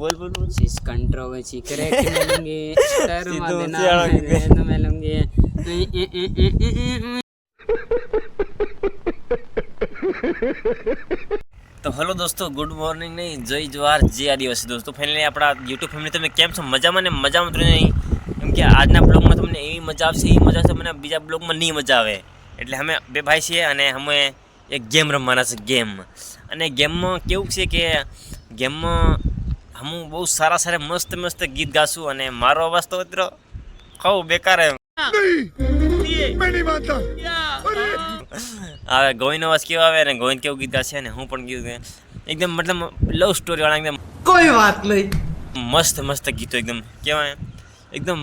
બોલ બોલ બોલ जिस कंट्रोवर्सी क्रैक मिलेंगे शर्मा सीधो देना से आगे गए। मैं मिलूंगे તો હલો દોસ્તો ગુડ મોર્નિંગ નહીં જય જવાહર જય આદિવાસી દોસ્તો ફાઇનલી આપણા યુટ્યુબ ફેમિલી તમે કેમ છો મજામાં ને મજામાં તો નહીં કેમ કે આજના બ્લોગમાં તમને એવી મજા આવશે એવી મજા આવશે મને બીજા બ્લોગમાં નહીં મજા આવે એટલે અમે બે ભાઈ છીએ અને અમે એક ગેમ રમવાના છે ગેમ અને ગેમમાં કેવું છે કે ગેમમાં હું બહુ સારા સારા મસ્ત મસ્ત ગીત ગાશું અને મારો અવાજ તો મિત્રો ખાવ બેકાર એમ. હવે ગોવિંદ અવાજ કેવો આવે ને ગોવિંદ કેવું ગીત ગાશે અને હું પણ ગીત એકદમ મતલબ લવ સ્ટોરી વાળા એકદમ કોઈ વાત નહીં. મસ્ત મસ્ત ગીતો એકદમ કેવાય એકદમ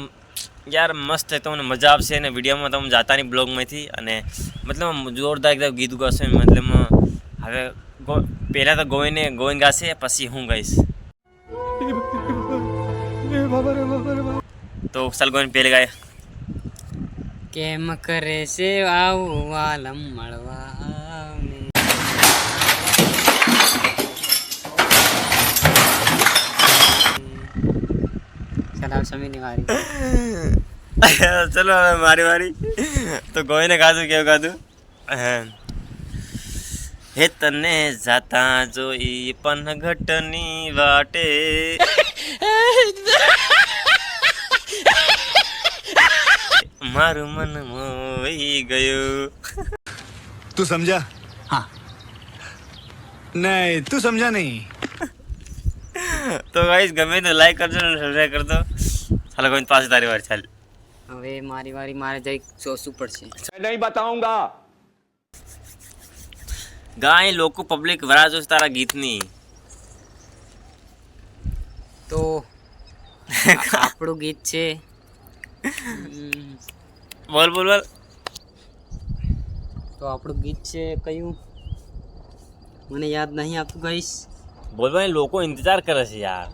યાર મસ્ત તમને મજા આવશે અને વિડીયોમાં તમે જાતાની બ્લોગમાંથી અને મતલબ જોરદાર એકદમ ગીત ગાશે મતલબ હવે પહેલાં તો ગોવિંદને ગોવિંદ ગાશે પછી હું ગાઈશ. તો ચાલ ગોવિંદ પહેલે ગાય કેમ કરે છે આવું આલમ મળવા આવને. ચાલ આવ સમીરની વારી ચલો હવે મારી વારી તો ગોઈને ખાધું કેવું ખાધું. હે તને જાતા જોઈ પનઘટની વાટે. મારું મન મોઈ ગયું. તું સમજા? હા. નહીં તું સમજા નહીં. તો ગાઈસ ગમે તો લાઈક કરજો અને સબસ્ક્રાઇબ કરજો. ચાલો કોઈ પાસે તારી વાર ચાલ. હવે મારી વારી મારે જઈ સોસું પડશે. નહીં બતાઉંગા. ગાય લોકો પબ્લિક વરા જોશે તારા ગીતની. તો આપણું ગીત છે. બોલ બોલ બોલ. તો આપણું ગીત છે કયું? મને યાદ નહીં આપતું ગઈશ બોલ ભાઈ લોકો ઇંતજાર કરે છે યાર.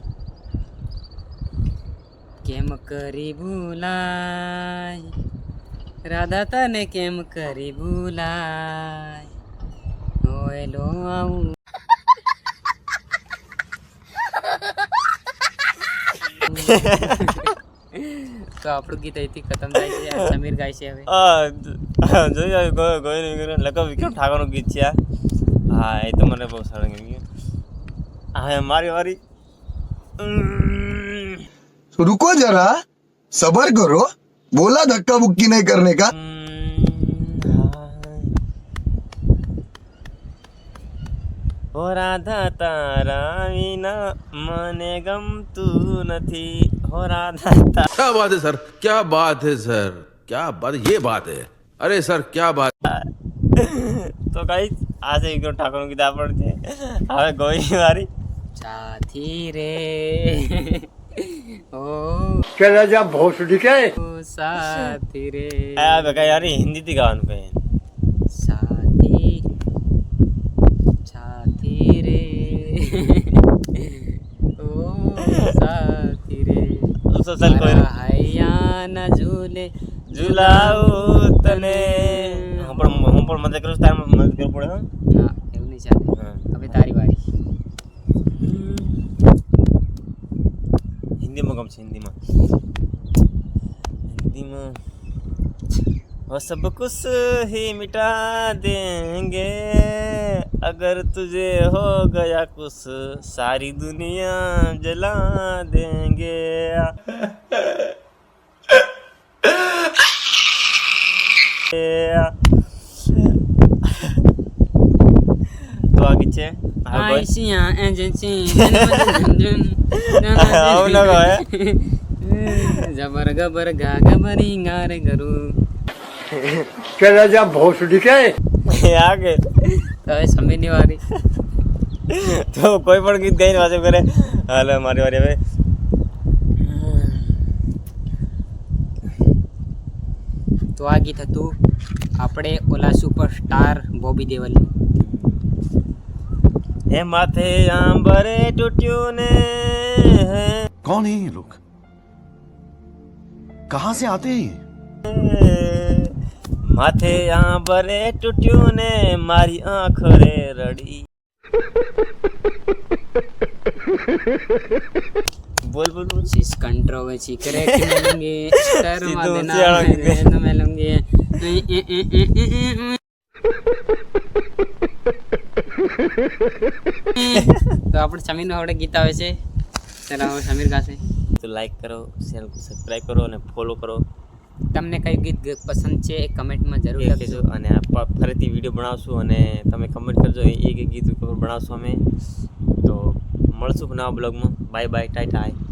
કેમ કરી ભૂલાય? રાધા તને કેમ કરી ભૂલાય? ઓયલો આવું તો આપણું ગીત અહીંથી ખતમ થાય છે આ સમીર ગાય છે હવે આ જોઈ ગયો ગયો નહીં લગો વિક્રમ ઠાકોરનું ગીત છે આ હા એ તો મને બહુ સારું ગમ્યું હા મારી વારી ઉમ, तो रुको जरा सबर करो बोला धक्का बुक्की नहीं करने का ઓ રાધા તારા વિના મને ગમતું નથી હો રાધા તારા क्या बात है सर क्या बात है सर क्या बात ये बात है अरे सर क्या बात તો કઈ આજે વિક્રમ ઠાકોરનું ગીત આપણ છે હવે ગોઈ વારી સાથી રે ઓ चला जा भोसडी के ઓ સાથી રે આ બકા યાર હિન્દીથી ગાવાનું કહે સાથી રે તો ચાલ કોઈ મારા હૈયા ન ઝૂલે ઝુલાવું તને હું પણ હું પણ મદદ કરું છું, તારે મદદ કરવું પડે હા ના એવું નહીં ચાલે હા. હવે તારી વારી હિન્દીમાં ગમશે હિન્દીમાં હિન્દીમાં वो सब कुछ ही मिटा देंगे अगर तुझे हो गया कुछ सारी दुनिया जला देंगे તો આગળ છે હા, બોલ. આઈસિયા એજન્સી આવું ન કહે. જબર ગબર ગા ગબરી ગારે ગરું चला जा भोसडी के હવે સમીરની વારી. તો કોઈ પણ ગીત ગાઈને વાંચો કરે. હાલ મારી વારી હવે. તો આ ગીત હતું આપણે ઓલા સુપરસ્ટાર બોબી દેવલનું. હે માથે આંબરે તૂટ્યું ને. કોણ હે લોક કહા સે આતે હે માથે આંબરે તૂટ્યું ને મારી આંખ રે રડી બોલ બોલ બોલ इस कंट्रोवर्सी क्रैक मिलेंगे शर्मा सीधो देना सियाड़ा के मैं तो मिलेंगे તો આપણે સમીર નો આપણે ગીત આવે છે ચાલો હવે સમીર ગાશે તો લાઈક કરો ચેનલ को સબસ્ક્રાઇબ કરો અને ફોલો કરો તમને કયું ગીત પસંદ છે એ કમેન્ટમાં જરૂર લખજો. અને ફરીથી વીડિયો બનાવશું અને તમે કમેન્ટ કરજો. એક એક ગીત ઉપર બનાવશું અમે. તો મળશું નવા બ્લોગમાં. Bye bye Tata